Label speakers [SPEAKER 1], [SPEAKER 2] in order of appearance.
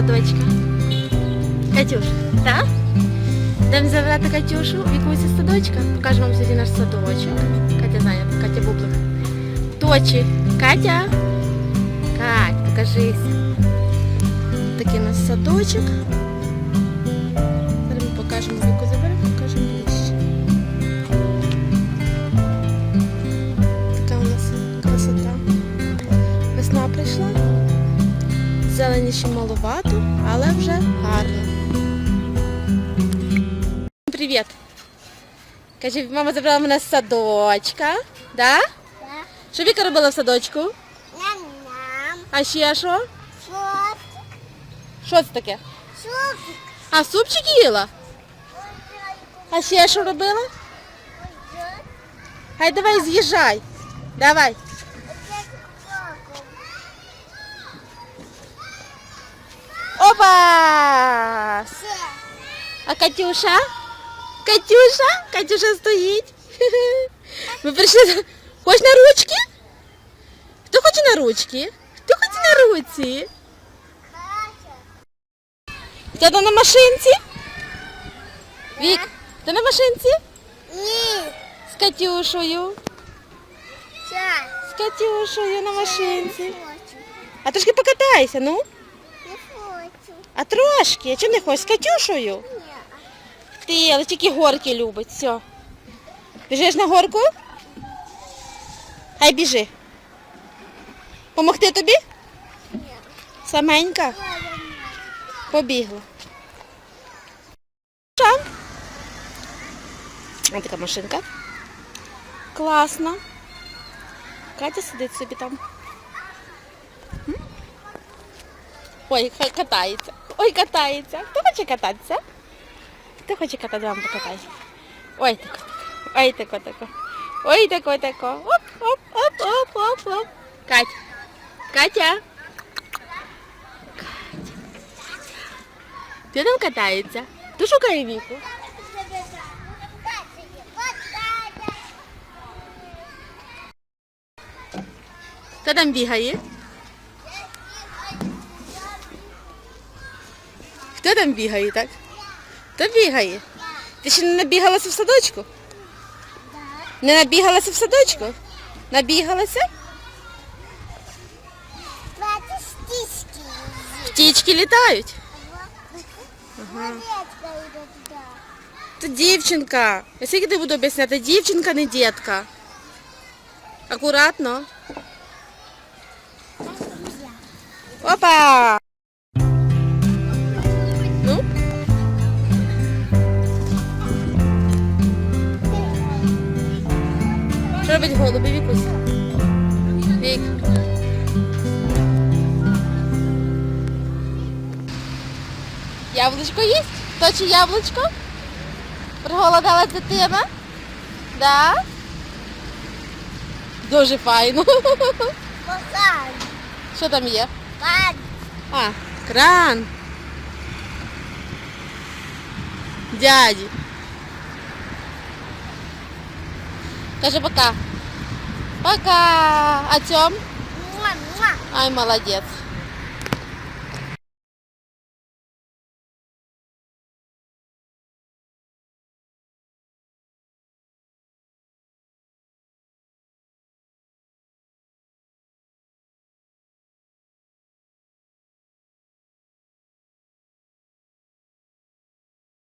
[SPEAKER 1] садочка. Катюш, так? Йдемо забрати Катюшу в якусь садочка. Покажем вам сьогодні наш садочек. Катя знает, Катя Бублик. Точи, Катя. Кать, покажись. Такий у нас садочок. Зараз в яку Зелені ще маловато, але вже гарно. Привіт. Каже, мама забрала мене з садочка. Да?
[SPEAKER 2] Да.
[SPEAKER 1] Що Віка робила в садочку?
[SPEAKER 2] Ням-ням.
[SPEAKER 1] А ще що?
[SPEAKER 2] Шотик.
[SPEAKER 1] Що це таке?
[SPEAKER 2] Шотик.
[SPEAKER 1] А супчик їла? А ще що робила? Хай давай з'їжджай. Давай. Опа! А Катюша? Катюша? Катюша стоїть. Ми прийшли. Хочеш на ручки? Хто хоче на ручки? Хто хоче на руці?
[SPEAKER 2] Катя.
[SPEAKER 1] Хто там на машинці? Вік, ти на машинці?
[SPEAKER 2] Ні.
[SPEAKER 1] З Катюшею. З Катюшею на машинці. А трошки покатайся, ну. А трошки. Чого не хочеш? З Катюшею?
[SPEAKER 2] Ні.
[SPEAKER 1] Ти, але тільки горки любить. Все. Біжиш на горку? Хай біжи. Помогти тобі?
[SPEAKER 2] Ні.
[SPEAKER 1] Саменька. Побігла. Ось така машинка. Класно. Катя сидить собі там. Ой, катається. Ой, катається. Хто хоче кататися? Хто хоче кататися, вам покатайся. Ой, тако. Ой, тако, тако. Ой, тако, тако. Оп, оп, оп, оп, оп, оп. Катя. Катя. Хто там катається? Хто шукає віку? Хто там бігає? Хто там бігає, так? Хто бігає? Ти ще не набігалася в садочку? Не набігалася в садочку? Набігалася? Птічки літають.
[SPEAKER 2] Туди.
[SPEAKER 1] Це дівчинка. Я скільки ти буду об'ясняти? Дівчинка, не дітка. Акуратно. Опа! Що робить голуби, Вікусь? Вік. Яблучко є? Точи яблучко? Приголодала дитина? Да? Дуже файно.
[SPEAKER 2] Посадь.
[SPEAKER 1] Що там є?
[SPEAKER 2] Пад.
[SPEAKER 1] А, кран. Дяді. Каже пока. Пока. А цьом? Ай, молодець.